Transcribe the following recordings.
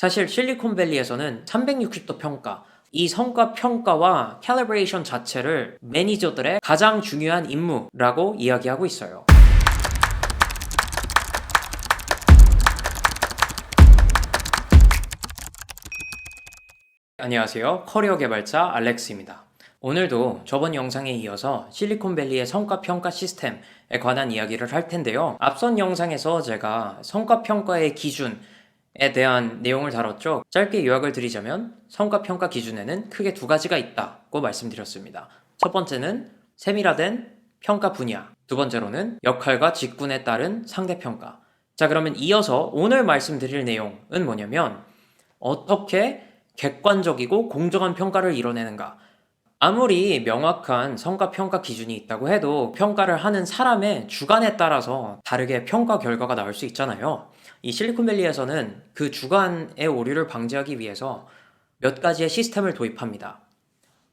사실 실리콘밸리에서는 360도 평가, 이 성과 평가와 캘리브레이션 자체를 매니저들의 가장 중요한 임무라고 이야기하고 있어요. 안녕하세요. 커리어 개발자 알렉스입니다. 오늘도 저번 영상에 이어서 실리콘밸리의 성과 평가 시스템에 관한 이야기를 할 텐데요. 앞선 영상에서 제가 성과 평가의 기준 에 대한 내용을 다뤘죠. 짧게 요약을 드리자면 성과 평가 기준에는 크게 두 가지가 있다고 말씀드렸습니다. 첫 번째는 세밀화된 평가 분야. 두 번째로는 역할과 직군에 따른 상대 평가. 자, 그러면 이어서 오늘 말씀드릴 내용은 뭐냐면 어떻게 객관적이고 공정한 평가를 이뤄내는가. 아무리 명확한 성과 평가 기준이 있다고 해도 평가를 하는 사람의 주관에 따라서 다르게 평가 결과가 나올 수 있잖아요. 이 실리콘밸리에서는 그 주관의 오류를 방지하기 위해서 몇 가지의 시스템을 도입합니다.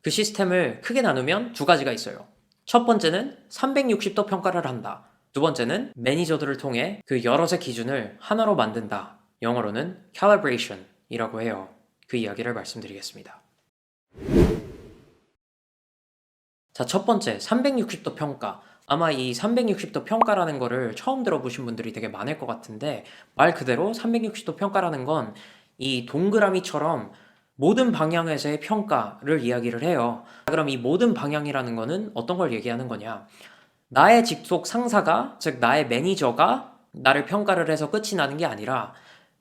그 시스템을 크게 나누면 두 가지가 있어요. 첫 번째는 360도 평가를 한다. 두 번째는 매니저들을 통해 그 여럿의 기준을 하나로 만든다. 영어로는 calibration이라고 해요. 그 이야기를 말씀드리겠습니다. 자, 첫 번째, 360도 평가. 아마 이 360도 평가라는 거를 처음 들어보신 분들이 되게 많을 것 같은데, 말 그대로 360도 평가라는 건 이 동그라미처럼 모든 방향에서의 평가를 이야기를 해요. 그럼 이 모든 방향이라는 거는 어떤 걸 얘기하는 거냐? 나의 직속 상사가, 즉, 나의 매니저가 나를 평가를 해서 끝이 나는 게 아니라,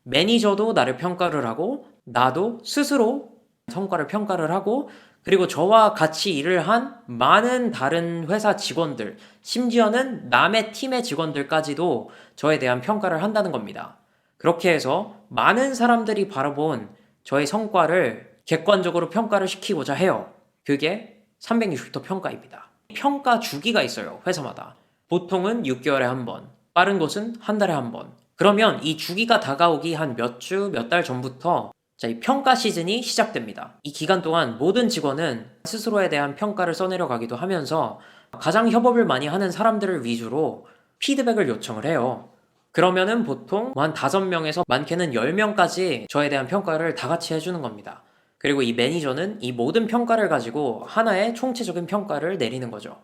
매니저도 나를 평가를 하고, 나도 스스로 성과를 평가를 하고, 그리고 저와 같이 일을 한 많은 다른 회사 직원들, 심지어는 남의 팀의 직원들까지도 저에 대한 평가를 한다는 겁니다. 그렇게 해서 많은 사람들이 바라본 저의 성과를 객관적으로 평가를 시키고자 해요. 그게 360도 평가입니다. 평가 주기가 있어요, 회사마다. 보통은 6개월에 한 번, 빠른 곳은 한 달에 한 번. 그러면 이 주기가 다가오기 한 몇 주, 몇 달 전부터 자, 이 평가 시즌이 시작됩니다. 이 기간 동안 모든 직원은 스스로에 대한 평가를 써내려 가기도 하면서 가장 협업을 많이 하는 사람들을 위주로 피드백을 요청을 해요. 그러면은 보통 한 5명에서 많게는 10명까지 저에 대한 평가를 다 같이 해주는 겁니다. 그리고 이 매니저는 이 모든 평가를 가지고 하나의 총체적인 평가를 내리는 거죠.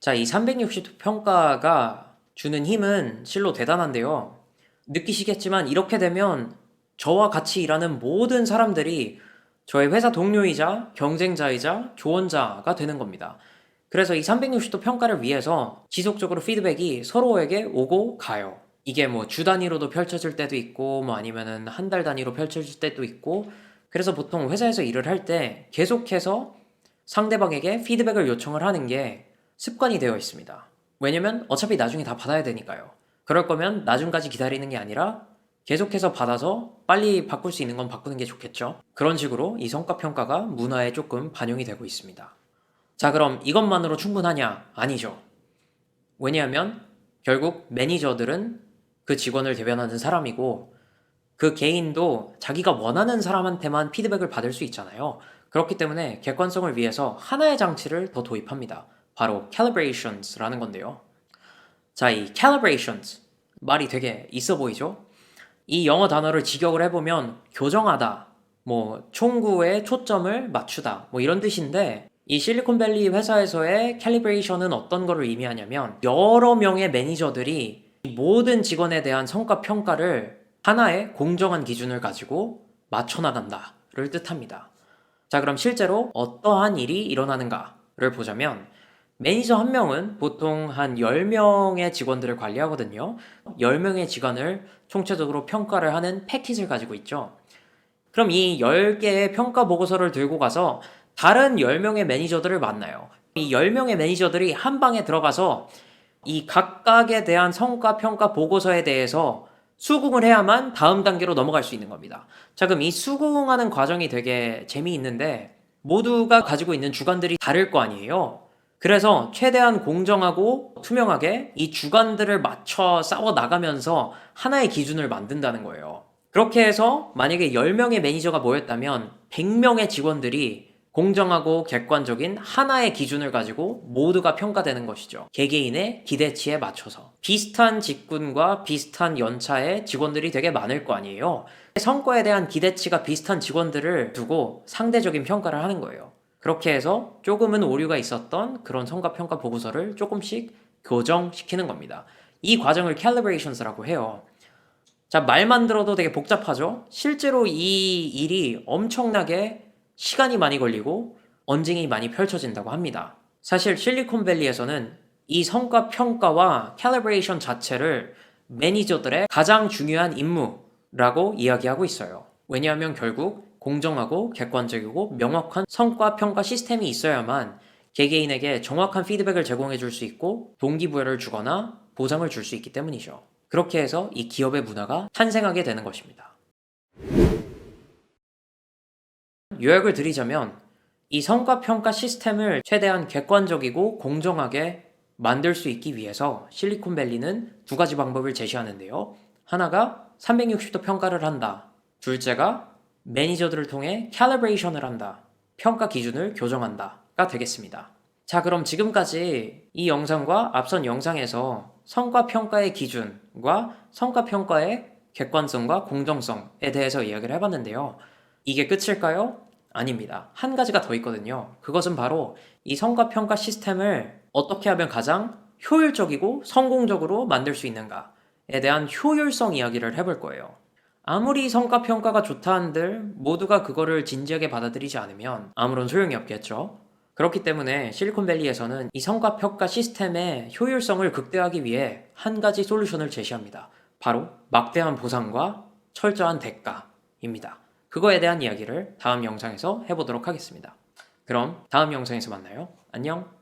자, 이 360도 평가가 주는 힘은 실로 대단한데요. 느끼시겠지만 이렇게 되면 저와 같이 일하는 모든 사람들이 저의 회사 동료이자 경쟁자이자 조언자가 되는 겁니다. 그래서 이 360도 평가를 위해서 지속적으로 피드백이 서로에게 오고 가요. 이게 뭐 주 단위로도 펼쳐질 때도 있고, 뭐 아니면은 한 달 단위로 펼쳐질 때도 있고, 그래서 보통 회사에서 일을 할 때 계속해서 상대방에게 피드백을 요청을 하는 게 습관이 되어 있습니다. 왜냐면 어차피 나중에 다 받아야 되니까요. 그럴 거면 나중까지 기다리는 게 아니라 계속해서 받아서 빨리 바꿀 수 있는 건 바꾸는 게 좋겠죠. 그런 식으로 이 성과 평가가 문화에 조금 반영이 되고 있습니다. 자, 그럼 이것만으로 충분하냐? 아니죠. 왜냐하면 결국 매니저들은 그 직원을 대변하는 사람이고 그 개인도 자기가 원하는 사람한테만 피드백을 받을 수 있잖아요. 그렇기 때문에 객관성을 위해서 하나의 장치를 더 도입합니다. 바로 calibrations라는 건데요. 자, 이 calibrations 말이 되게 있어 보이죠? 이 영어 단어를 직역을 해보면 교정하다, 뭐 총구에 초점을 맞추다, 뭐 이런 뜻인데 이 실리콘밸리 회사에서의 캘리브레이션은 어떤 거를 의미하냐면 여러 명의 매니저들이 모든 직원에 대한 성과 평가를 하나의 공정한 기준을 가지고 맞춰 나간다를 뜻합니다. 자, 그럼 실제로 어떠한 일이 일어나는가를 보자면 매니저 한 명은 보통 한 10명의 직원들을 관리하거든요. 10명의 직원을 총체적으로 평가를 하는 패키지를 가지고 있죠. 그럼 이 10개의 평가 보고서를 들고 가서 다른 10명의 매니저들을 만나요. 이 10명의 매니저들이 한 방에 들어가서 이 각각에 대한 성과 평가 보고서에 대해서 수긍을 해야만 다음 단계로 넘어갈 수 있는 겁니다. 자, 그럼 이 수긍하는 과정이 되게 재미있는데 모두가 가지고 있는 주관들이 다를 거 아니에요. 그래서 최대한 공정하고 투명하게 이 주관들을 맞춰 싸워 나가면서 하나의 기준을 만든다는 거예요. 그렇게 해서 만약에 10명의 매니저가 모였다면 100명의 직원들이 공정하고 객관적인 하나의 기준을 가지고 모두가 평가되는 것이죠. 개개인의 기대치에 맞춰서. 비슷한 직군과 비슷한 연차의 직원들이 되게 많을 거 아니에요. 성과에 대한 기대치가 비슷한 직원들을 두고 상대적인 평가를 하는 거예요. 그렇게 해서 조금은 오류가 있었던 그런 성과 평가 보고서를 조금씩 교정시키는 겁니다. 이 과정을 calibrations라고 해요. 자, 말만 들어도 되게 복잡하죠? 실제로 이 일이 엄청나게 시간이 많이 걸리고 언쟁이 많이 펼쳐진다고 합니다. 사실 실리콘밸리에서는 이 성과 평가와 calibration 자체를 매니저들의 가장 중요한 임무라고 이야기하고 있어요. 왜냐하면 결국 공정하고 객관적이고 명확한 성과 평가 시스템이 있어야만 개개인에게 정확한 피드백을 제공해 줄 수 있고 동기부여를 주거나 보상을 줄 수 있기 때문이죠. 그렇게 해서 이 기업의 문화가 탄생하게 되는 것입니다. 요약을 드리자면 이 성과 평가 시스템을 최대한 객관적이고 공정하게 만들 수 있기 위해서 실리콘밸리는 두 가지 방법을 제시하는데요. 하나가 360도 평가를 한다. 둘째가 매니저들을 통해 캘리브레이션을 한다. 평가 기준을 교정한다가 되겠습니다. 자, 그럼 지금까지 이 영상과 앞선 영상에서 성과 평가의 기준과 성과 평가의 객관성과 공정성에 대해서 이야기를 해봤는데요. 이게 끝일까요? 아닙니다. 한 가지가 더 있거든요. 그것은 바로 이 성과 평가 시스템을 어떻게 하면 가장 효율적이고 성공적으로 만들 수 있는가에 대한 효율성 이야기를 해볼 거예요. 아무리 성과 평가가 좋다 한들 모두가 그거를 진지하게 받아들이지 않으면 아무런 소용이 없겠죠. 그렇기 때문에 실리콘밸리에서는 이 성과 평가 시스템의 효율성을 극대화하기 위해 한 가지 솔루션을 제시합니다. 바로 막대한 보상과 철저한 대가입니다. 그거에 대한 이야기를 다음 영상에서 해보도록 하겠습니다. 그럼 다음 영상에서 만나요. 안녕.